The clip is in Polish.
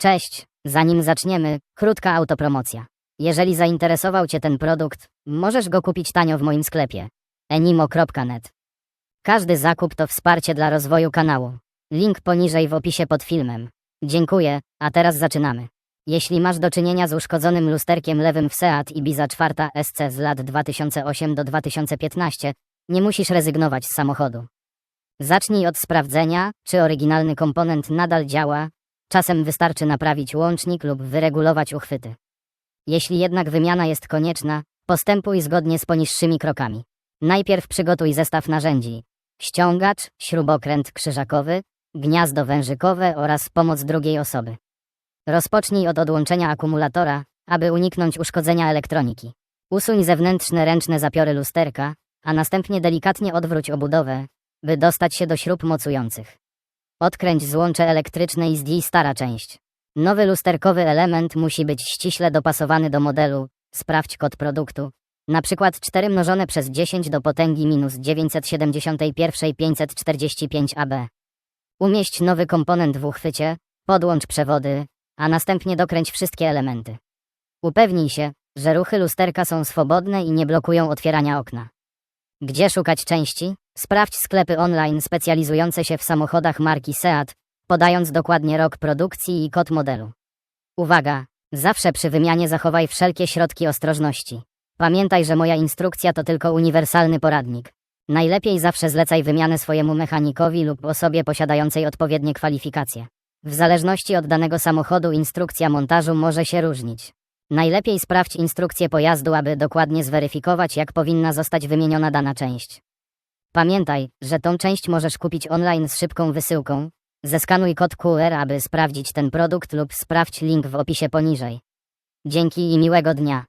Cześć, zanim zaczniemy, krótka autopromocja. Jeżeli zainteresował Cię ten produkt, możesz go kupić tanio w moim sklepie enimo.net. Każdy zakup to wsparcie dla rozwoju kanału. Link poniżej w opisie pod filmem. Dziękuję, a teraz zaczynamy. Jeśli masz do czynienia z uszkodzonym lusterkiem lewym w Seat Ibiza 4 SC z lat 2008 do 2015, nie musisz rezygnować z samochodu. Zacznij od sprawdzenia, czy oryginalny komponent nadal działa, czasem wystarczy naprawić łącznik lub wyregulować uchwyty. Jeśli jednak wymiana jest konieczna, postępuj zgodnie z poniższymi krokami. Najpierw przygotuj zestaw narzędzi: ściągacz, śrubokręt krzyżakowy, gniazdo wężykowe oraz pomoc drugiej osoby. Rozpocznij od odłączenia akumulatora, aby uniknąć uszkodzenia elektroniki. Usuń zewnętrzne ręczne zapiory lusterka, a następnie delikatnie odwróć obudowę, by dostać się do śrub mocujących. Odkręć złącze elektryczne i zdjęj stara część. Nowy lusterkowy element musi być ściśle dopasowany do modelu. Sprawdź kod produktu. Na przykład 4 mnożone przez 10 do potęgi minus 971 545 AB. Umieść nowy komponent w uchwycie, podłącz przewody, a następnie dokręć wszystkie elementy. Upewnij się, że ruchy lusterka są swobodne i nie blokują otwierania okna. Gdzie szukać części? Sprawdź sklepy online specjalizujące się w samochodach marki Seat, podając dokładnie rok produkcji i kod modelu. Uwaga! Zawsze przy wymianie zachowaj wszelkie środki ostrożności. Pamiętaj, że moja instrukcja to tylko uniwersalny poradnik. Najlepiej zawsze zlecaj wymianę swojemu mechanikowi lub osobie posiadającej odpowiednie kwalifikacje. W zależności od danego samochodu instrukcja montażu może się różnić. Najlepiej sprawdź instrukcję pojazdu, aby dokładnie zweryfikować, jak powinna zostać wymieniona dana część. Pamiętaj, że tą część możesz kupić online z szybką wysyłką. Zeskanuj kod QR, aby sprawdzić ten produkt lub sprawdź link w opisie poniżej. Dzięki i miłego dnia.